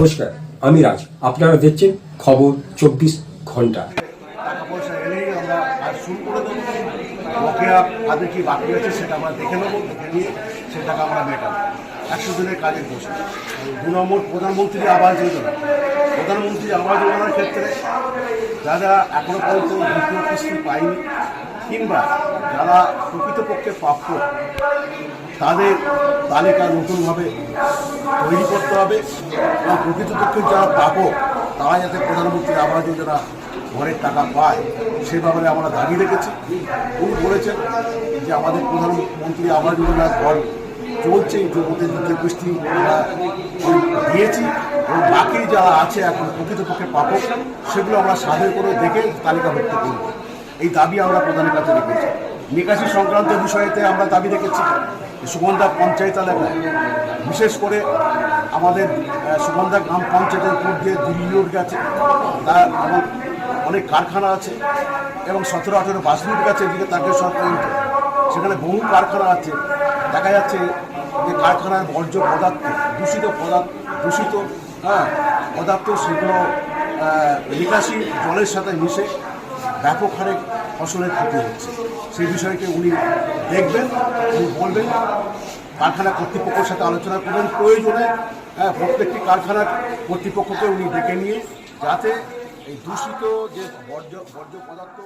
নমস্কার, আমি রাজ। আপনারা দেখছেন খবর চব্বিশ ঘণ্টা। কাজে কি বাকি আছে সেটা আমরা দেখে নেব, দেখে নিয়ে আমরা মেটাবো। একশো দিনের কাজের বসে দু নম্বর, প্রধানমন্ত্রী আবাস যোজনা। প্রধানমন্ত্রী আবাস যোজনার ক্ষেত্রে যারা এখনও পর্যন্ত দ্বিতীয় কিস্তি পায়নি, কিংবা যারা প্রকৃতপক্ষে প্রাপ্য, তাদের তালিকা নতুনভাবে তৈরি করতে হবে। এবং প্রকৃতপক্ষে যারা প্রাপক তারা যাতে প্রধানমন্ত্রী আবাস যোজনা ঘরের টাকা পায়, সে ব্যাপারে আমরা দাবি রেখেছি। উনি বলেছেন যে আমাদের প্রধানমন্ত্রী আবাস যোজনা ঘর চলছে দ্বিতীয় কিস্তি আমরা দিয়েছি। এবং বাকি যারা আছে এখন প্রকৃতপক্ষে প্রাপক সেগুলো আমরা সাধের করে দেখে তালিকাভুক্ত করব। এই দাবি আমরা প্রধানের কাছে রেখেছি। নিকাশি সংক্রান্ত বিষয়েতে আমরা দাবি রেখেছি সুগন্ধা পঞ্চায়েত এলাকায়। বিশেষ করে আমাদের সুগন্ধা গ্রাম পঞ্চায়েতের দিয়ে দিল্লি রোড গেছে তার এবং অনেক কারখানা আছে এবং সতেরো আঠেরো বাস রুট গেছে এদিকে তারকেশ্বর পর্যন্ত সেখানে বহু কারখানা আছে। দেখা যাচ্ছে যে কারখানার বর্জ্য পদার্থ, দূষিত পদার্থ, দূষিত হ্যাঁ পদার্থ সেগুলো নিকাশি জলের সাথে মিশে ব্যাপক হারে ফসলের ক্ষতি হচ্ছে। সেই বিষয়কে উনি দেখবেন, উনি বলবেন, কারখানা কর্তৃপক্ষের সাথে আলোচনা করবেন। প্রয়োজনে হ্যাঁ প্রত্যেকটি কারখানা কর্তৃপক্ষকে উনি ডেকে নিয়ে যাতে এই দূষিত যে বর্জ্য বর্জ্য পদার্থ